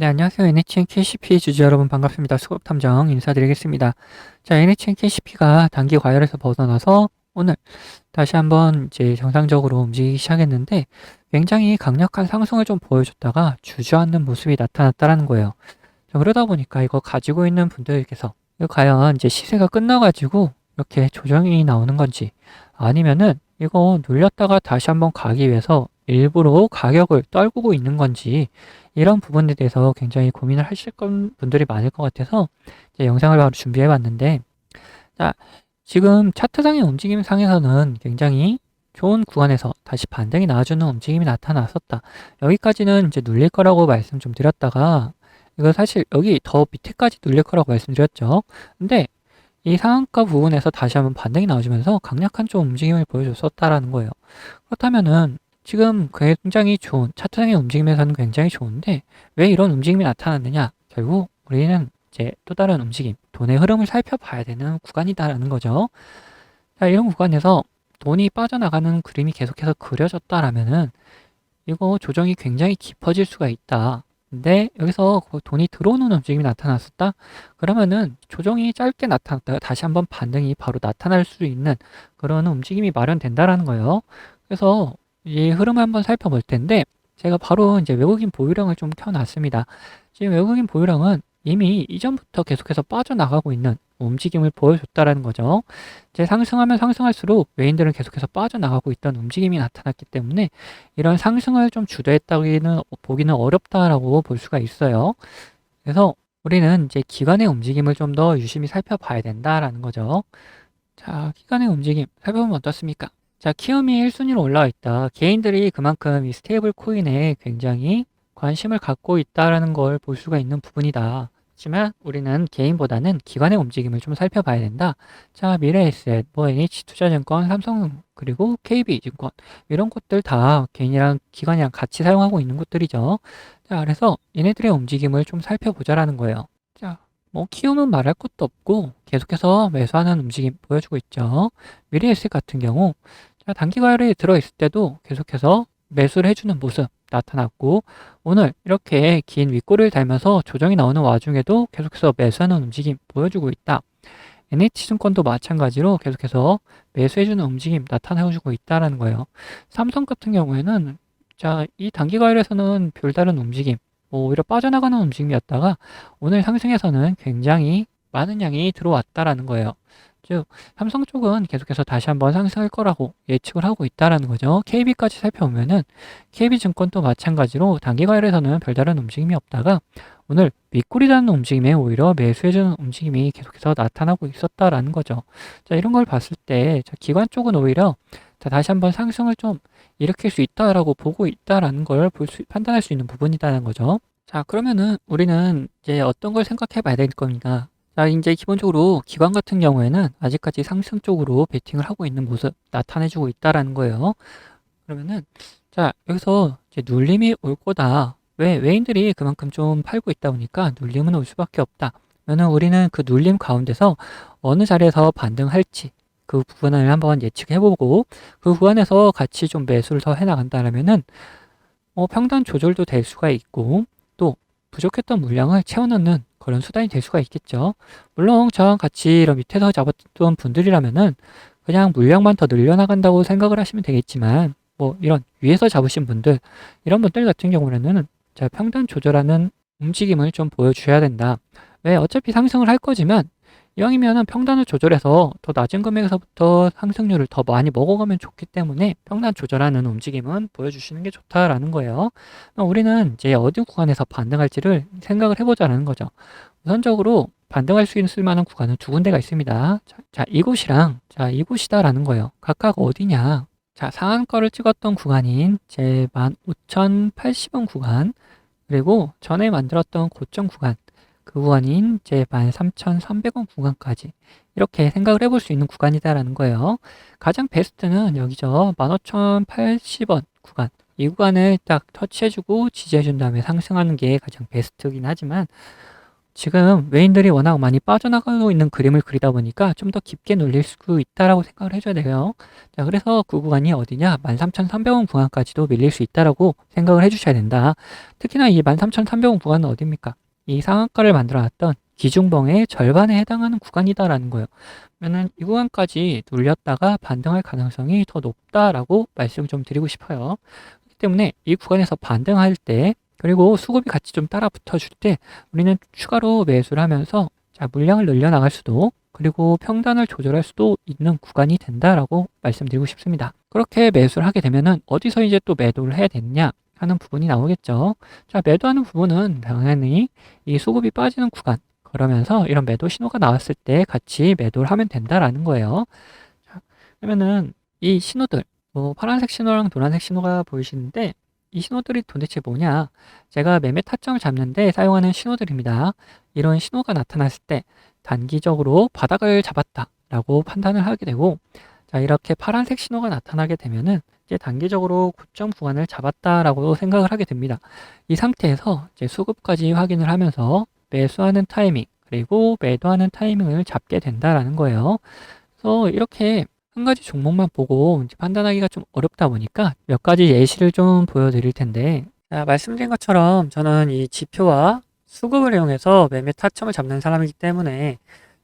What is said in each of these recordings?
네, 안녕하세요. NHN KCP 주주 여러분 반갑습니다. 수급 탐정 인사드리겠습니다. 자, NHN KCP가 단기 과열에서 벗어나서 오늘 다시 한번 이제 정상적으로 움직이기 시작했는데 굉장히 강력한 상승을 좀 보여줬다가 주저앉는 모습이 나타났다라는 거예요. 자, 그러다 보니까 이거 가지고 있는 분들께서 과연 이제 시세가 끝나가지고 이렇게 조정이 나오는 건지 아니면은 이거 눌렸다가 다시 한번 가기 위해서 일부러 가격을 떨구고 있는 건지 이런 부분에 대해서 굉장히 고민을 하실 건 분들이 많을 것 같아서 영상을 바로 준비해 봤는데 자 지금 차트상의 움직임 상에서는 굉장히 좋은 구간에서 다시 반등이 나와주는 움직임이 나타났었다. 여기까지는 이제 눌릴 거라고 말씀 좀 드렸다가 이거 사실 여기 더 밑에까지 눌릴 거라고 말씀드렸죠. 근데 이 상한가 부분에서 다시 한번 반등이 나와주면서 강력한 좀 움직임을 보여줬었다라는 거예요. 그렇다면은 지금 굉장히 좋은 차트상의 움직임에서는 굉장히 좋은데 왜 이런 움직임이 나타났느냐? 결국 우리는 이제 또 다른 움직임, 돈의 흐름을 살펴봐야 되는 구간이다라는 거죠. 자, 이런 구간에서 돈이 빠져나가는 그림이 계속해서 그려졌다라면은 이거 조정이 굉장히 깊어질 수가 있다. 근데 여기서 그 돈이 들어오는 움직임이 나타났었다? 그러면은 조정이 짧게 나타났다가 다시 한번 반등이 바로 나타날 수 있는 그런 움직임이 마련된다라는 거예요. 그래서 이 흐름을 한번 살펴볼 텐데 제가 바로 이제 외국인 보유량을 좀 켜놨습니다. 지금 외국인 보유량은 이미 이전부터 계속해서 빠져나가고 있는 움직임을 보여줬다라는 거죠. 이제 상승하면 상승할수록 외인들은 계속해서 빠져나가고 있던 움직임이 나타났기 때문에 이런 상승을 좀 주도했다기는 보기는 어렵다라고 볼 수가 있어요. 그래서 우리는 이제 기관의 움직임을 좀 더 유심히 살펴봐야 된다라는 거죠. 자, 기관의 움직임 살펴보면 어떻습니까? 자, 키움이 1순위로 올라와 있다. 개인들이 그만큼 이 스테이블 코인에 굉장히 관심을 갖고 있다라는 걸 볼 수가 있는 부분이다. 하지만 우리는 개인보다는 기관의 움직임을 좀 살펴봐야 된다. 자, 미래에셋, 뭐 NH투자증권, 삼성 그리고 KB증권 이런 곳들 다 개인이랑 기관이랑 같이 사용하고 있는 곳들이죠. 자, 그래서 얘네들의 움직임을 좀 살펴보자라는 거예요. 자, 뭐 키움은 말할 것도 없고 계속해서 매수하는 움직임 보여주고 있죠. 미래에셋 같은 경우 자, 단기 과열이 들어있을 때도 계속해서 매수를 해주는 모습 나타났고 오늘 이렇게 긴 윗골을 달면서 조정이 나오는 와중에도 계속해서 매수하는 움직임 보여주고 있다. NH증권도 마찬가지로 계속해서 매수해주는 움직임 나타내주고 있다라는 거예요. 삼성 같은 경우에는 자, 이 단기 과열에서는 별다른 움직임, 뭐 오히려 빠져나가는 움직임이었다가 오늘 상승에서는 굉장히 많은 양이 들어왔다라는 거예요. 즉 삼성 쪽은 계속해서 다시 한번 상승할 거라고 예측을 하고 있다라는 거죠. KB까지 살펴보면은 KB증권도 마찬가지로 단기 과열에서는 별다른 움직임이 없다가 오늘 윗골이라는 움직임에 오히려 매수해주는 움직임이 계속해서 나타나고 있었다라는 거죠. 자 이런 걸 봤을 때 기관 쪽은 오히려 자, 다시 한번 상승을 좀 일으킬 수 있다라고 보고 있다라는 걸 볼 수, 판단할 수 있는 부분이라는 거죠. 자 그러면은 우리는 이제 어떤 걸 생각해 봐야 될 겁니까? 자, 이제 기본적으로 기관 같은 경우에는 아직까지 상승 쪽으로 베팅을 하고 있는 모습 나타내주고 있다라는 거예요. 그러면은, 자, 여기서 이제 눌림이 올 거다. 왜? 외인들이 그만큼 좀 팔고 있다 보니까 눌림은 올 수밖에 없다. 그러면 우리는 그 눌림 가운데서 어느 자리에서 반등할지 그 부분을 한번 예측해보고 그 구간에서 같이 좀 매수를 더 해나간다면은 어, 평단 조절도 될 수가 있고 또 부족했던 물량을 채워넣는 그런 수단이 될 수가 있겠죠. 물론 저랑 같이 이런 밑에서 잡았던 분들이라면은 그냥 물량만 더 늘려나간다고 생각을 하시면 되겠지만 뭐 이런 위에서 잡으신 분들 이런 분들 같은 경우에는 자 평단 조절하는 움직임을 좀 보여줘야 된다. 왜 어차피 상승을 할 거지만 이왕이면은 평단을 조절해서 더 낮은 금액에서부터 상승률을 더 많이 먹어가면 좋기 때문에 평단 조절하는 움직임은 보여주시는 게 좋다라는 거예요. 우리는 이제 어디 구간에서 반등할지를 생각을 해보자는 거죠. 우선적으로 반등할 수 있을 만한 구간은 두 군데가 있습니다. 자, 자 이곳이랑 자 이곳이다라는 거예요. 각각 어디냐? 자 상한가를 찍었던 구간인 제 15,080원 구간 그리고 전에 만들었던 고점 구간 그 구간인 제 13,300원 구간까지 이렇게 생각을 해볼 수 있는 구간이다라는 거예요. 가장 베스트는 여기죠. 15,080원 구간. 이 구간을 딱 터치해주고 지지해준 다음에 상승하는 게 가장 베스트긴 하지만 지금 외인들이 워낙 많이 빠져나가고 있는 그림을 그리다 보니까 좀 더 깊게 눌릴 수 있다라고 생각을 해줘야 돼요. 자, 그래서 그 구간이 어디냐? 13,300원 구간까지도 밀릴 수 있다라고 생각을 해주셔야 된다. 특히나 이 13,300원 구간은 어디입니까? 이 상한가를 만들어놨던 기중봉의 절반에 해당하는 구간이다라는 거예요. 그러면 이 구간까지 눌렸다가 반등할 가능성이 더 높다라고 말씀을 좀 드리고 싶어요. 그렇기 때문에 이 구간에서 반등할 때 그리고 수급이 같이 좀 따라 붙어줄 때 우리는 추가로 매수를 하면서 자, 물량을 늘려나갈 수도 그리고 평단을 조절할 수도 있는 구간이 된다라고 말씀드리고 싶습니다. 그렇게 매수를 하게 되면은 어디서 이제 또 매도를 해야 되느냐 하는 부분이 나오겠죠. 자, 매도하는 부분은 당연히 이 수급이 빠지는 구간 그러면서 이런 매도 신호가 나왔을 때 같이 매도를 하면 된다라는 거예요. 자, 그러면은 이 신호들 뭐 파란색 신호랑 노란색 신호가 보이시는데 이 신호들이 도대체 뭐냐? 제가 매매 타점을 잡는데 사용하는 신호들입니다. 이런 신호가 나타났을 때 단기적으로 바닥을 잡았다라고 판단을 하게 되고 자, 이렇게 파란색 신호가 나타나게 되면은 이제 단기적으로 고점 구간을 잡았다라고 생각을 하게 됩니다. 이 상태에서 이제 수급까지 확인을 하면서 매수하는 타이밍 그리고 매도하는 타이밍을 잡게 된다라는 거예요. 그래서 이렇게 한 가지 종목만 보고 판단하기가 좀 어렵다 보니까 몇 가지 예시를 좀 보여드릴 텐데 자, 말씀드린 것처럼 저는 이 지표와 수급을 이용해서 매매 타점을 잡는 사람이기 때문에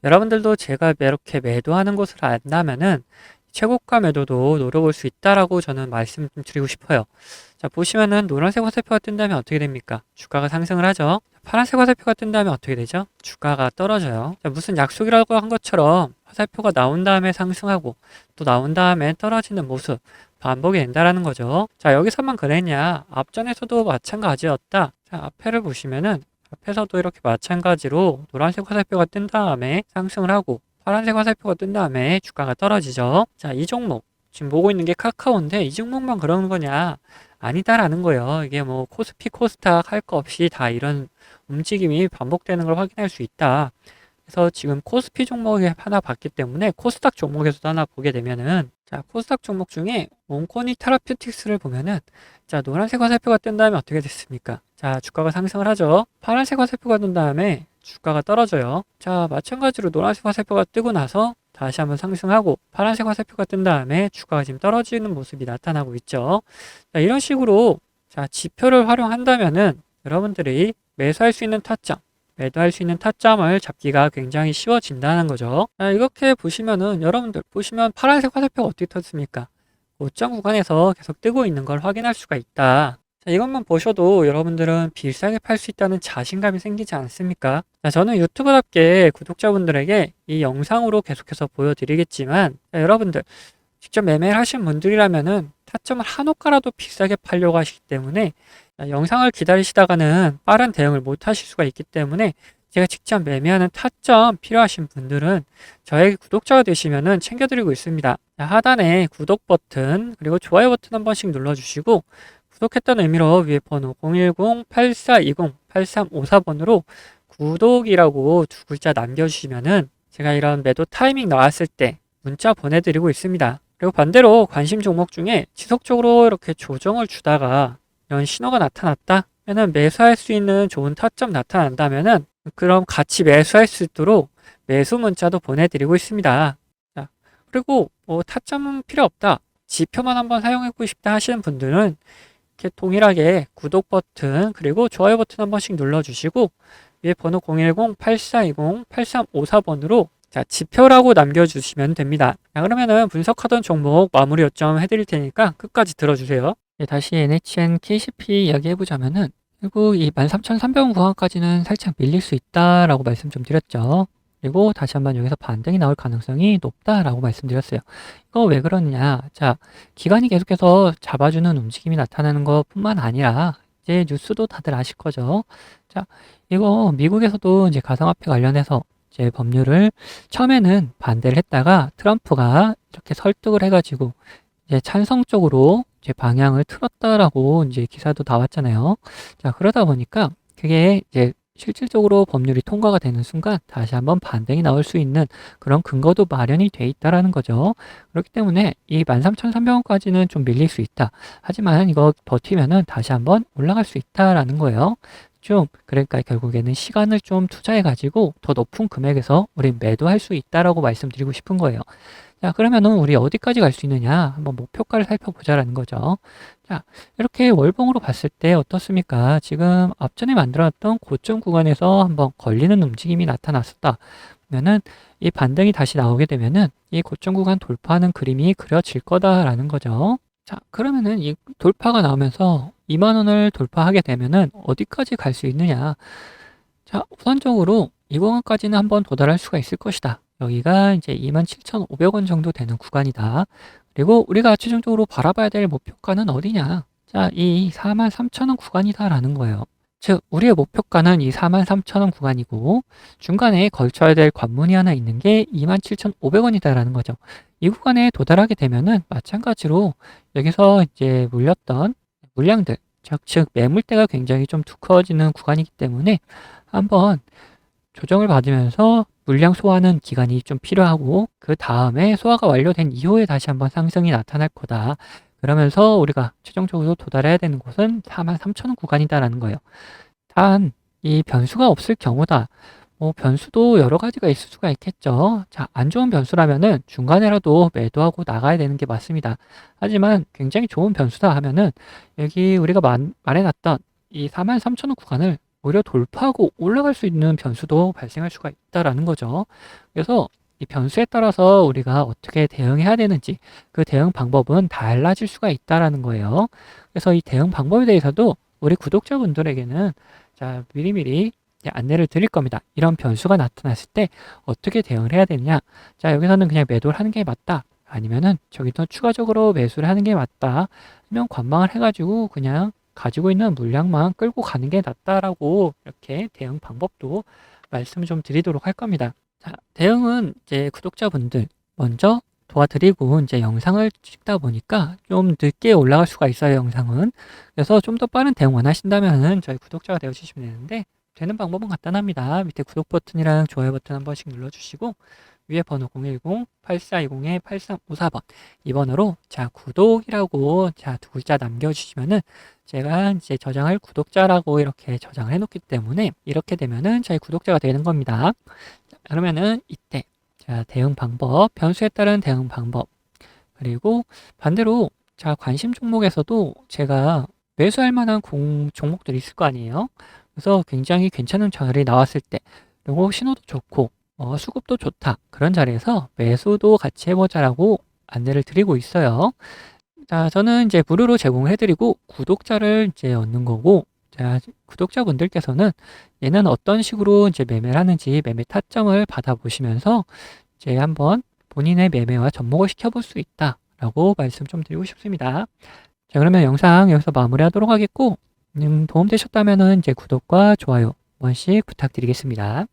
여러분들도 제가 이렇게 매도하는 것을 안다면은 최고가 매도도 노려볼 수 있다라고 저는 말씀 좀 드리고 싶어요. 자, 보시면은 노란색 화살표가 뜬다면 어떻게 됩니까? 주가가 상승을 하죠. 파란색 화살표가 뜬다면 어떻게 되죠? 주가가 떨어져요. 자, 무슨 약속이라고 한 것처럼 화살표가 나온 다음에 상승하고 또 나온 다음에 떨어지는 모습 반복이 된다라는 거죠. 자, 여기서만 그랬냐? 앞전에서도 마찬가지였다. 자, 앞에를 보시면은 앞에서도 이렇게 마찬가지로 노란색 화살표가 뜬 다음에 상승을 하고 파란색 화살표가 뜬 다음에 주가가 떨어지죠. 자, 이 종목 지금 보고 있는 게 카카오인데 이 종목만 그러는 거냐? 아니다라는 거예요. 이게 뭐 코스피, 코스닥 할 거 없이 다 이런 움직임이 반복되는 걸 확인할 수 있다. 그래서 지금 코스피 종목에 하나 봤기 때문에 코스닥 종목에서도 하나 보게 되면은 자 코스닥 종목 중에 온코니 테라퓨틱스를 보면은 자 노란색 화살표가 뜬 다음에 어떻게 됐습니까? 자 주가가 상승을 하죠. 파란색 화살표가 뜬 다음에 주가가 떨어져요. 자 마찬가지로 노란색 화살표가 뜨고 나서 다시 한번 상승하고 파란색 화살표가 뜬 다음에 주가가 지금 떨어지는 모습이 나타나고 있죠. 자, 이런 식으로 자 지표를 활용한다면은 여러분들이 매수할 수 있는 타점 매도할 수 있는 타점을 잡기가 굉장히 쉬워진다는 거죠. 자, 이렇게 보시면은 여러분들 보시면 파란색 화살표가 어떻게 떴습니까? 고점 구간에서 계속 뜨고 있는 걸 확인할 수가 있다. 자, 이것만 보셔도 여러분들은 비싸게 팔 수 있다는 자신감이 생기지 않습니까? 자, 저는 유튜브답게 구독자분들에게 이 영상으로 계속해서 보여드리겠지만 자, 여러분들 직접 매매를 하신 분들이라면은 타점을 한 호가라도 비싸게 팔려고 하시기 때문에 영상을 기다리시다가는 빠른 대응을 못 하실 수가 있기 때문에 제가 직접 매매하는 타점 필요하신 분들은 저에게 구독자가 되시면은 챙겨드리고 있습니다. 하단에 구독 버튼 그리고 좋아요 버튼 한 번씩 눌러주시고 구독했다는 의미로 위에 번호 010-8420-8354번으로 구독이라고 두 글자 남겨주시면은 제가 이런 매도 타이밍 나왔을 때 문자 보내드리고 있습니다. 그리고 반대로 관심 종목 중에 지속적으로 이렇게 조정을 주다가 이런 신호가 나타났다? 면은 매수할 수 있는 좋은 타점 나타난다면은 그럼 같이 매수할 수 있도록 매수 문자도 보내드리고 있습니다. 자, 그리고 뭐 타점은 필요 없다. 지표만 한번 사용해보고 싶다 하시는 분들은 이렇게 동일하게 구독 버튼 그리고 좋아요 버튼 한 번씩 눌러주시고 위에 번호 010-8420-8354번으로 자, 지표라고 남겨주시면 됩니다. 자, 그러면은 분석하던 종목 마무리 요점 해드릴 테니까 끝까지 들어주세요. 네, 다시 NHN KCP 이야기 해보자면은 그리고 이 13,300원 구간까지는 살짝 밀릴 수 있다라고 말씀 좀 드렸죠. 그리고 다시 한번 여기서 반등이 나올 가능성이 높다라고 말씀드렸어요. 이거 왜 그러느냐? 자, 기관이 계속해서 잡아주는 움직임이 나타나는 것 뿐만 아니라 이제 뉴스도 다들 아실 거죠. 자, 이거 미국에서도 이제 가상화폐 관련해서 이제 법률을 처음에는 반대를 했다가 트럼프가 이렇게 설득을 해가지고 이제 찬성 쪽으로 이제 방향을 틀었다라고 이제 기사도 나왔잖아요. 자, 그러다 보니까 그게 이제 실질적으로 법률이 통과가 되는 순간 다시 한번 반등이 나올 수 있는 그런 근거도 마련이 돼 있다라는 거죠. 그렇기 때문에 이 13,300원까지는 좀 밀릴 수 있다. 하지만 이거 버티면은 다시 한번 올라갈 수 있다라는 거예요. 좀 그러니까 결국에는 시간을 좀 투자해 가지고 더 높은 금액에서 우린 매도할 수 있다라고 말씀드리고 싶은 거예요. 자, 그러면은 우리 어디까지 갈 수 있느냐? 한번 목표가를 살펴보자라는 거죠. 자, 이렇게 월봉으로 봤을 때 어떻습니까? 지금 앞전에 만들어놨던 고점 구간에서 한번 걸리는 움직임이 나타났었다. 그러면은 이 반등이 다시 나오게 되면은 이 고점 구간 돌파하는 그림이 그려질 거다라는 거죠. 자, 그러면은 이 돌파가 나오면서 2만 원을 돌파하게 되면은 어디까지 갈 수 있느냐? 자, 우선적으로 이 구간까지는 한번 도달할 수가 있을 것이다. 여기가 이제 27,500원 정도 되는 구간이다. 그리고 우리가 최종적으로 바라봐야 될 목표가는 어디냐? 자, 이 43,000원 구간이다라는 거예요. 즉, 우리의 목표가는 이 43,000원 구간이고 중간에 걸쳐야 될 관문이 하나 있는 게 27,500원이다라는 거죠. 이 구간에 도달하게 되면은 마찬가지로 여기서 이제 물렸던 물량들, 즉, 즉 매물대가 굉장히 좀 두꺼워지는 구간이기 때문에 한번 조정을 받으면서 물량 소화하는 기간이 좀 필요하고 그 다음에 소화가 완료된 이후에 다시 한번 상승이 나타날 거다. 그러면서 우리가 최종적으로 도달해야 되는 곳은 43,000원 구간이다라는 거예요. 단 이 변수가 없을 경우다. 뭐 변수도 여러 가지가 있을 수가 있겠죠. 자, 안 좋은 변수라면은 중간에라도 매도하고 나가야 되는 게 맞습니다. 하지만 굉장히 좋은 변수다 하면은 여기 우리가 말, 말해놨던 이 43,000원 구간을 오히려 돌파하고 올라갈 수 있는 변수도 발생할 수가 있다라는 거죠. 그래서 이 변수에 따라서 우리가 어떻게 대응해야 되는지 그 대응 방법은 달라질 수가 있다라는 거예요. 그래서 이 대응 방법에 대해서도 우리 구독자분들에게는 자, 미리미리 안내를 드릴 겁니다. 이런 변수가 나타났을 때 어떻게 대응을 해야 되느냐. 자, 여기서는 그냥 매도를 하는 게 맞다. 아니면은 저기서 추가적으로 매수를 하는 게 맞다. 하면 관망을 해가지고 그냥 가지고 있는 물량만 끌고 가는 게 낫다라고 이렇게 대응 방법도 말씀을 좀 드리도록 할 겁니다. 자, 대응은 이제 구독자분들 먼저 도와드리고 이제 영상을 찍다 보니까 좀 늦게 올라갈 수가 있어요, 영상은. 그래서 좀 더 빠른 대응 원하신다면은 저희 구독자가 되어 주시면 되는데 되는 방법은 간단합니다. 밑에 구독 버튼이랑 좋아요 버튼 한 번씩 눌러주시고 위에 번호 010-8420-8354번 이 번호로 자 구독이라고 자 두 글자 남겨주시면은 제가 이제 저장할 구독자라고 이렇게 저장을 해놓기 때문에 이렇게 되면은 저희 구독자가 되는 겁니다. 자, 그러면은 이때 자 대응 방법 변수에 따른 대응 방법 그리고 반대로 자 관심 종목에서도 제가 매수할 만한 공, 종목들이 있을 거 아니에요. 그래서 굉장히 괜찮은 자리 나왔을 때 그리고 신호도 좋고 어, 수급도 좋다. 그런 자리에서 매수도 같이 해보자라고 안내를 드리고 있어요. 자, 저는 이제 무료로 제공을 해드리고 구독자를 이제 얻는 거고, 자, 구독자분들께서는 얘는 어떤 식으로 이제 매매를 하는지 매매 타점을 받아보시면서 이제 한번 본인의 매매와 접목을 시켜볼 수 있다라고 말씀 좀 드리고 싶습니다. 자, 그러면 영상 여기서 마무리하도록 하겠고, 음, 도움되셨다면은 이제 구독과 좋아요 한 번씩 부탁드리겠습니다.